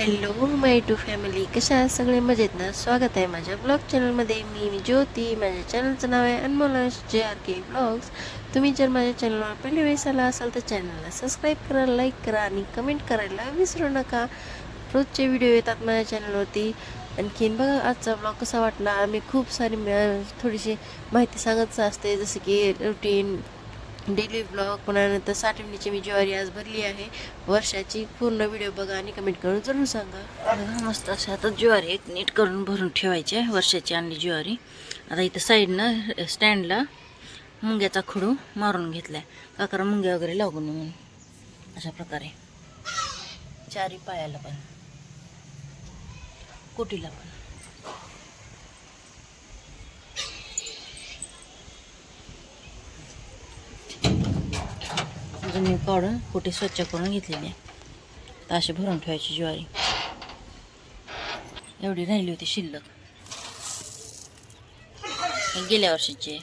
Hello my to family कशा आहात? सगळे मजेत ना? स्वागत आहे माझ्या ब्लॉग चॅनलमध्ये मी ज्योती. माझ्या चॅनलचं नाव आहे अनमोल जे आर के ब्लॉग्स तुम्ही जर माझ्या चॅनलवर पहिली वेळेस आला असाल तर चॅनलला सबस्क्राईब करा लाईक करा आणि कमेंट करायला विसरू नका. रोजचे व्हिडिओ येतात माझ्या चॅनलवरती आणखीन बघा आजचा ब्लॉग कसा वाटला? मी खूप सारी थोडीशी माहिती सांगत असते. जसं की रुटीन डेली ब्लॉग पुन्हा नंतर साठवणीची मी ज्वारी आज भरली आहे. वर्षाची पूर्ण व्हिडिओ बघा आणि कमेंट करून जरूर सांगा. बघा मस्त अशा आता ज्वारी एक नीट करून भरून ठेवायची आहे वर्षाची आणली ज्वारी. आता इथं साईडनं स्टँडला मुंग्याचा खडू मारून घेतला का कारण मुंग्या वगैरे लागू म्हणून. अशा प्रकारे. चारी पायाला पण. कोटीला पण. अजून मी काढून कुठे स्वच्छ करून घेतलेली आहे. तर अशी भरून ठेवायची ज्वारी. एवढी राहिली होती शिल्लक. गेल्या वर्षीची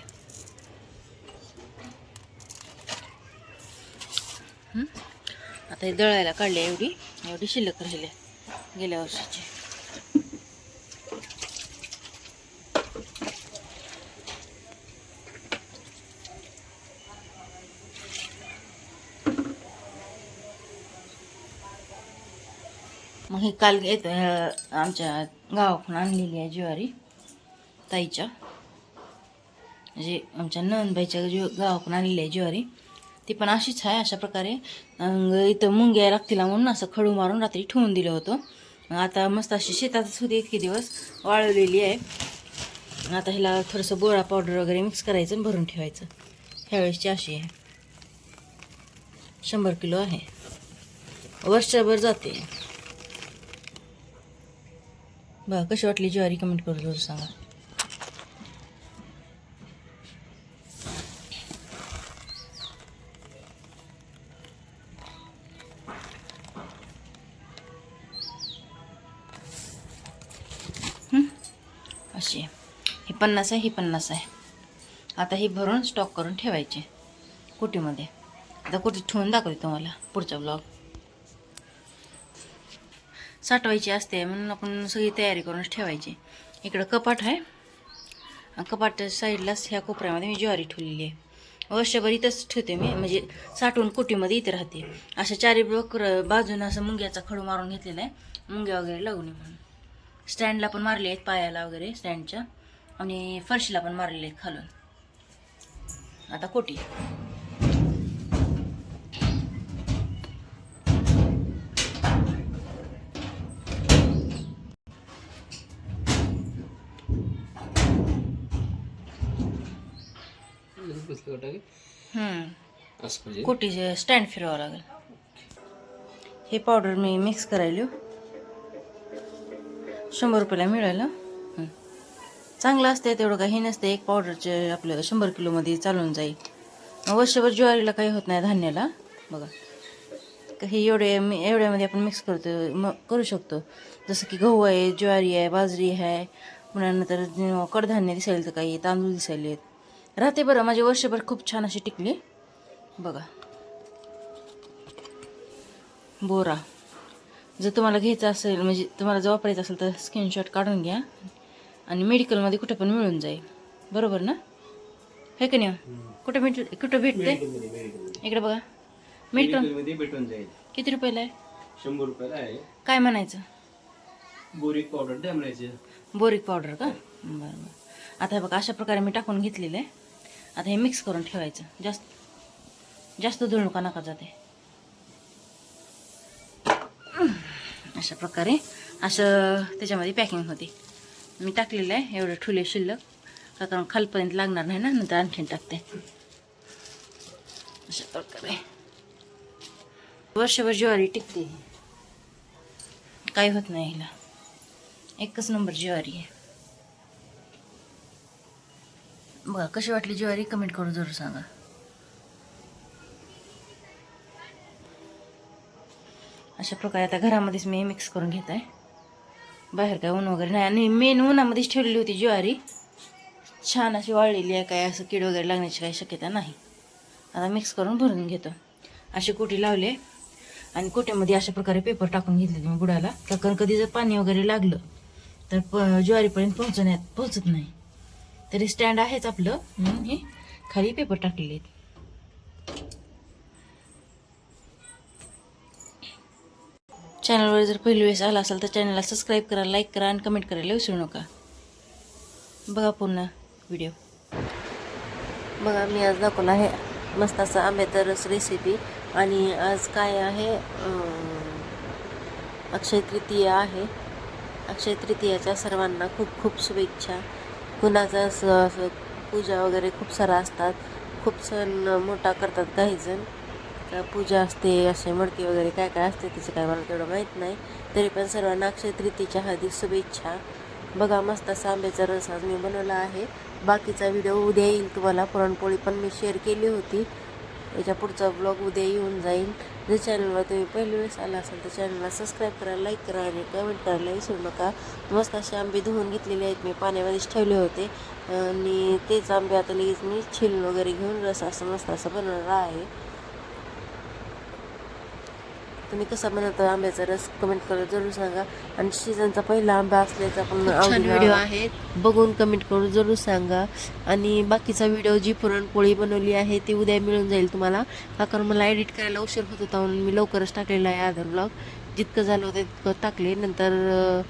आता हे दळायला काढले एवढी एवढी शिल्लक राहिली आहे गेल्या वर्षीची. मग हे काल येत आमच्या गावाकडून आणलेली आहे ज्वारी ताईच्या. म्हणजे आमच्या नंदबाईच्या ज्व गावाकडून आणलेली आहे ज्वारी ती पण अशीच आहे अशा प्रकारे इथं मुंग्या लागतील म्हणून असं खडू मारून रात्री ठेवून दिलं होतं. आता मस्त अशी शेतातच होती इतके दिवस वाळवलेली आहे. आता ह्याला थोडंसं गोळा पावडर वगैरे मिक्स करायचं आणि भरून ठेवायचं. ह्यावेळेसची अशी आहे. शंभर किलो आहे. वर्षभर जाते. बरं कशी वाटली ज्वारी कमेंट करू जरूर सांगा. अशी आहे. ही पन्नास आहे ही पन्नास आहे. आता ही भरून स्टॉक करून ठेवायचे कुटीमध्ये. आता कुठे ठेवून दाखवते तुम्हाला पुढचा ब्लॉग साठवायची असते म्हणून आपण सगळी तयारी करूनच ठेवायची. इकडं कपाट आहे. कपाटच्या साईडलाच ह्या कोपऱ्यामध्ये मी ज्वारी ठेवलेली आहे. वर्षभर इथंच ठेवते मी म्हणजे साठवून कुटीमध्ये इथे राहते. अशा चारी बकर बाजूनं असं मुंग्याचा खडू मारून घेतलेला आहे. मुंग्या वगैरे लागू नये म्हणून. स्टँडला पण मारले आहेत पायाला वगैरे स्टँडच्या आणि फरशीला पण मारलेले आहेत खालून. आता कोटी. असं म्हणजे? कोटीचे स्टँड फिरवावं लागेल. हे पावडर मी मिक्स करायलो. शंभर रुपयाला मिळालं. हं. चांगलं असते तेवढं काही नसते एक पावडरचे आपलं शंभर किलोमध्ये चालून जाईल. वर्षभर ज्वारीला काही होत नाही धान्याला. बघा. काही एवढे मी एवढ्यामध्ये आपण मिक्स करतो मग करू शकतो. जसं की गहू आहे ज्वारी आहे बाजरी आहे. पुन्हा नंतर कडधान्य दिसायला तर काही तांदूळ दिसायले राहते बरं माझे वर्षभर खूप छान अशी टिकली. बघा. बोरा. जर तुम्हाला घ्यायचं असेल म्हणजे तुम्हाला जर वापरायचं असेल तर स्क्रीनशॉट काढून घ्या आणि मेडिकलमध्ये कुठे पण मिळून जाईल. बरोबर ना? हे का नाही? कुठं भेट कुठं भेटते इकडे बघा. मेडिकल भेटून जाईल. किती रुपयाला आहे? शंभर रुपयाला आहे. काय म्हणायचं? बोरिक पावडर द्या म्हणायचे. बोरिक पावडर का? बरं बरं. आता बघा अशा प्रकारे मी टाकून घेतलेलं आहे. आता हे मिक्स करून ठेवायचं. जास्त जास्त धुळ नका नका जाते अशा प्रकारे असं त्याच्यामध्ये पॅकिंग होते. मी टाकलेलं आहे एवढं ठुले शिल्लक. का कारण खालपर्यंत लागणार नाही ना नंतर आणखीन टाकते. अशा प्रकारे. वर्षभर ज्वारी टिकते. काही होत नाही हिला. एकच नंबर ज्वारी आहे. बघा कशी वाटली ज्वारी कमेंट करून जरूर सांगा. अशा प्रकारे आता घरामध्येच मी मिक्स करून घेत. आहे बाहेर काय ऊन वगैरे नाही. आणि मेन उन्हामध्येच ठेवलेली होती ज्वारी छान अशी वाळलेली आहे काय असं कीड वगैरे लागण्याची काही शक्यता नाही. आता मिक्स करून भरून घेतो. अशी कुटी लावले. आणि कोट्यामध्ये अशा प्रकारे पेपर टाकून घेतले मी बुडाला कारण कधी जर पाणी वगैरे लागलं तर प- ज्वारीपर्यंत पोहोचण्यात पोहोचत नाही. तरी स्टँड आहेच आपलं. म्हणून हे खाली पेपर टाकलेले आहेत. चॅनलवर जर पहिली वेळेस आला असेल तर चॅनलला सबस्क्राईब करा लाईक करा आणि कमेंट करायला विसरू नका. बघा पुन्हा व्हिडिओ बघा मी आज दाखवला आहे मस्त असं आंब्याचा रस रेसिपी आणि आज काय आहे अक्षय तृतीया आहे. अक्षय तृतीयाच्या सर्वांना खूप खूप शुभेच्छा. कुणाचं असं असं पूजा वगैरे खूप सारा असतात. खूप सण मोठा करतात काहीजण. का पूजा असते असे मडके वगैरे काय काय असते त्याचं काय मला तेवढं माहीत नाही. तरी पण सर्वांना अक्षय तृतीच्या हार्दिक शुभेच्छा. बघा मस्त असा आंब्याचा रस आज मी बनवला आहे. बाकीचा व्हिडिओ उद्या येईल तुम्हाला. पुरणपोळी पण मी शेअर केली होती. याच्या पुढचा ब्लॉग उद्या येऊन जाईल जर चॅनलवर तुम्ही पहिली वेळेस आला असेल तर चॅनलला सबस्क्राईब करा लाईक करा आणि कमेंट करायला विसरू नका. मस्त असे आंबे धुवून घेतलेले आहेत. मी पाण्यामध्येच ठेवले होते. आणि तेच आंबे आता लगेच मी छिलून वगैरे घेऊन रस असं मस्त असं बनवणार आहे. तुम्ही कसा बनवता आंब्याचा रस कमेंट करून जरूर सांगा. आणि सीझनचा पहिला आंबा असल्याचा पण छान व्हिडिओ आहे बघून कमेंट करून जरूर सांगा. आणि बाकीचा व्हिडिओ जी पुरणपोळी बनवली आहे ती उद्या मिळून जाईल तुम्हाला. का कारण मला एडिट करायला उशीर होत होता म्हणून मी लवकरच टाकलेला आहे आधार ब्लॉग जितकं झालं होतं तितकं टाकले. नंतर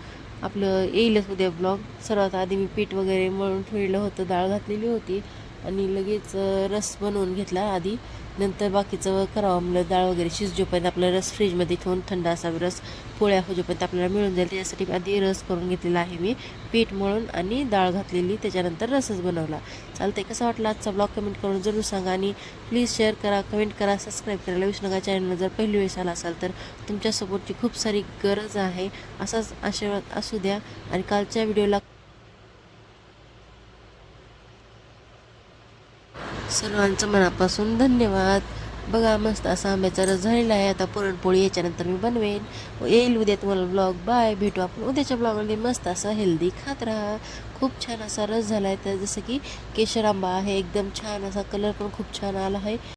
आपलं येईलच उद्या ब्लॉग सर्वात आधी मी पीठ वगैरे मळून ठेवलेलं होतं डाळ घातलेली होती. आणि लगेच रस बनवून घेतला आधी. नंतर बाकीचं करावं म्हणलं डाळ वगैरे शिजजोपर्यंत आपला रस फ्रीजमध्ये ठेवून थंड असा रस पोळ्या होजोपर्यंत आपल्याला मिळून जाईल. त्याच्यासाठी आधी रस करून घेतलेला आहे मी पीठ मळून आणि डाळ घातलेली. त्याच्यानंतर रसच बनवला. चालतंय. कसा वाटला आजचा ब्लॉग कमेंट करून जरूर सांगा आणि प्लीज शेअर करा कमेंट करा सबस्क्राईब करायला विसरू नका. चॅनलला जर पहिली वेळेस आला असाल तर तुमच्या सपोर्टची खूप सारी गरज आहे. असाच आशीर्वाद असू द्या. आणि कालच्या व्हिडिओला सर्वांचं मनापासून धन्यवाद. बघा मस्त असा आंब्याचा रस झालेला आहे. आता पुरणपोळी याच्यानंतर मी बनवेन. येईल उद्या तुम्हाला ब्लॉग बाय भेटू आपण उद्याच्या ब्लॉगमध्ये मस्त असा हेल्दी खात राहा. खूप छान असा रस झाला आहे तर जसं की केशर आंबा आहे. एकदम छान असा कलर पण खूप छान आला आहे.